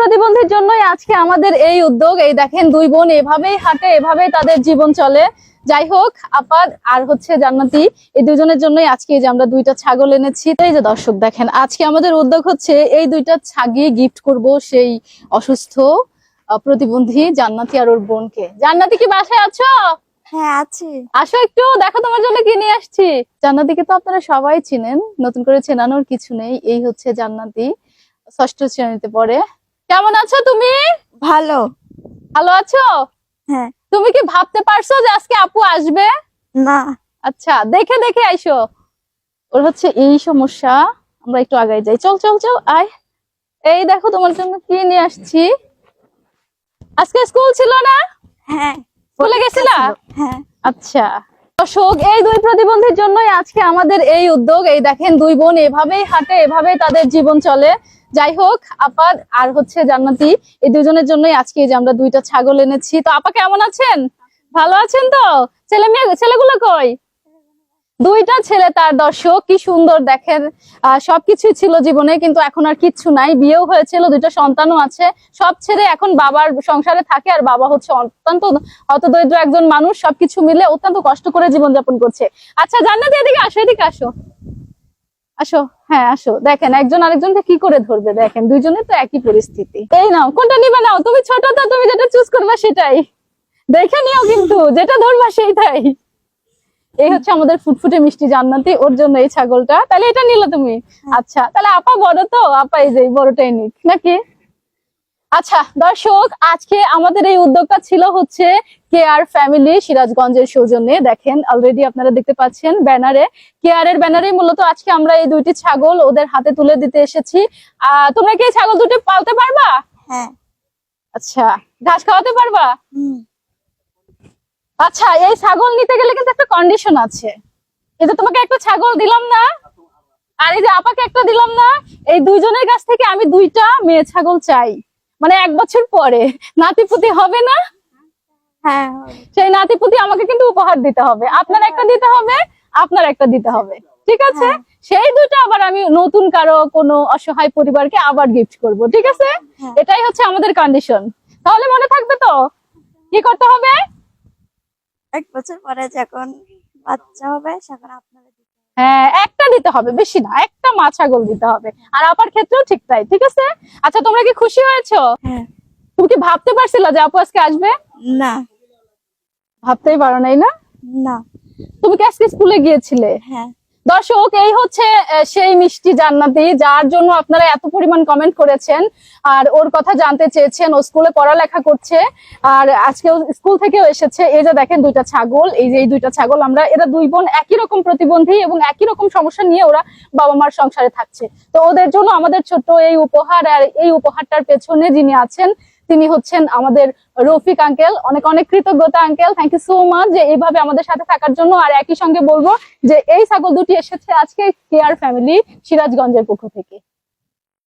প্রতিবন্ধীর জন্যই আজকে আমাদের এই উদ্যোগ। এই দেখেন দুই বোন এভাবেই হাঁটে এভাবেই তাদের জীবন চলে। যাই হোক আপাদ আর হচ্ছে জান্নাতি এই দুজনের জন্যই আজকে যে আমরা দুইটা ছাগল এনেছি। তো এই যে দর্শক দেখেন আজকে আমাদের উদ্যোগ হচ্ছে এই দুইটা ছাগি গিফট করব সেই অসুস্থ প্রতিবন্ধী জান্নাতি আর ওর বোনকে। জান্নাতি কি বাসায় আছো? হ্যাঁ আছে। আসো একটু দেখো তোমার জন্য কি নিয়ে আসছি। জান্নাতিকে তো আপনারা সবাই চিনেন নতুন করে চেনানোর কিছু নেই। এই হচ্ছে জান্নাতি ষষ্ঠ শ্রেণীতে পড়ে। কেমন আছো তুমি? ভালো। ভালো আছো? হ্যাঁ। তুমি কি ভাবতে পারছ যে আজকে আপু আসবে? না। আচ্ছা দেখে দেখে আইসো। ওর হচ্ছে এই সমস্যা আমরা একটু আগাই যাই। চল চল চল আয়। এই দেখো তোমার জন্য কি নিয়ে আসছি? আজকে স্কুল ছিল না? হ্যাঁ। স্কুলে গেছিলা? হ্যাঁ। আচ্ছা। দর্শক, এই দুই প্রতিবন্ধীর জন্যই আজকে আমাদের এই উদ্যোগ। এই দেখেন, দুই বোন এভাবেই হাঁটে, এভাবেই তাদের জীবন চলে। যাই হোক আপাদ আর হচ্ছে জান্নাতি, এই দুজনের জন্যই আজকে যে আমরা দুইটা ছাগল এনেছি। তো আপা কেমন আছেন? ভালো আছেন তো? ছেলে মেয়ে, ছেলেগুলো কই? দুইটা ছেলে তার দর্শক, কি সুন্দর দেখেন সবকিছুই ছিল জীবনে, কিন্তু এখন আর কিচ্ছু নাই। বিয়েও হয়েছিল, দুইটা সন্তানও আছে। সব ছেড়ে এখন বাবার সংসারে থাকে, আর বাবা হচ্ছে অত্যন্ত হতদরিদ্র একজন মানুষ। সবকিছু মিলে অত্যন্ত কষ্ট করে জীবনযাপন করছে। আচ্ছা জান্নাতি, এদিকে আসো এদিকে আসো। আসো হ্যাঁ আসো। দেখেন, একজন আরেকজনকে কি করে ধরবে? দেখেন, দুইজনের তো একই পরিস্থিতি। এই নাও, কোনটা নিবে নাও? তুমি ছোট তো, তুমি যেটা চুজ করবা সেটাই। দেখে নিও কিন্তু, যেটা ধরবা সেইটাই। এই হচ্ছে আমাদের ফুটফুটে মিষ্টি জান্নাতি ওর জন্য এই ছাগলটা। তাহলে এটা নিলে তুমি? আচ্ছা তাহলে আপা বড় তো? আপা এই যে বড়টাই নিক নাকি? আচ্ছা দর্শক আজকে আমাদের এই উদ্যোগটা ছিল হচ্ছে কেয়ার ফ্যামিলি সিরাজগঞ্জের সৌজন্যে। দেখেন অলরেডি আপনারা দেখতে পাচ্ছেন ব্যানারে। কেয়ারের ব্যানারে মূলত আজকে আমরা এই দুইটি ছাগল ওদের হাতে তুলে দিতে এসেছি। আহ তোমরা কি ছাগল দুটো পালতে পারবা? হ্যাঁ। আচ্ছা ঘাস খাওয়াতে পারবা? হুম। আচ্ছা এই ছাগল নিতে গেলে কিন্তু একটা কন্ডিশন আছে। এই যে তোমাকে একটা ছাগল দিলাম না আর এই যে আপাকে একটা দিলাম না এই দুইজনের কাছ থেকে আমি দুইটা মেয়ে ছাগল চাই। মানে এক বছর পরে। নাতিপুতি হবে না? হ্যাঁ সেই নাতিপুতি আমাকে কিন্তু উপহার দিতে হবে। আপনার একটা দিতে হবে আপনার একটা দিতে হবে। ঠিক আছে? সেই দুটো আবার আমি নতুন কারও কোনো অসহায় পরিবারকে আবার গিফট করব। ঠিক আছে? হ্যাঁ। এটাই হচ্ছে আমাদের কন্ডিশন তাহলে মনে থাকবে তো? কি করতে হবে? এক বছর পরে যখন বাচ্চা হবে তখন আপনাদের হ্যাঁ একটা দিতে হবে বেশি না একটা মা ছাগল দিতে হবে। আর আপার ক্ষেত্রেও ঠিক তাই ঠিক আছে? আচ্ছা তোমরা কি খুশি হয়েছো? হ্যাঁ। তুমি কি ভাবতে পারছিলে যে আপু আজকে আসবে? না। ভাবতেই পারো নাই না? না। তুমি কি আজকে স্কুলে গিয়েছিলে? হ্যাঁ। দর্শক, এই হচ্ছে সেই মিষ্টি জান্নাতি, যার জন্য আপনারা এত পরিমাণ কমেন্ট করেছেন। আর ওর কথা জানতে চেয়েছেন, ও স্কুলে পড়ালেখা করছে। আর আজকেও স্কুল থেকেও এসেছে। এই যে দেখেন দুইটা ছাগল, এই যে এই দুইটা ছাগল আমরা, এরা দুই বোন একই রকম প্রতিবন্ধী এবং একই রকম সমস্যা নিয়ে ওরা বাবা মার সংসারে থাকছে। তো ওদের জন্য আমাদের ছোট্ট এই উপহার, আর এই উপহারটার পেছনে যিনি আছেন তিনি হচ্ছেন আমাদের রফিক আঙ্কেল অনেক অনেক কৃতজ্ঞতা uncle thank you so much যে এইভাবে আমাদের সাথে থাকার জন্য। আর একই সঙ্গে বলব যে এই ছাগল দুটি এসেছে আজকে কেয়ার ফ্যামিলি সিরাজগঞ্জের পক্ষ থেকে।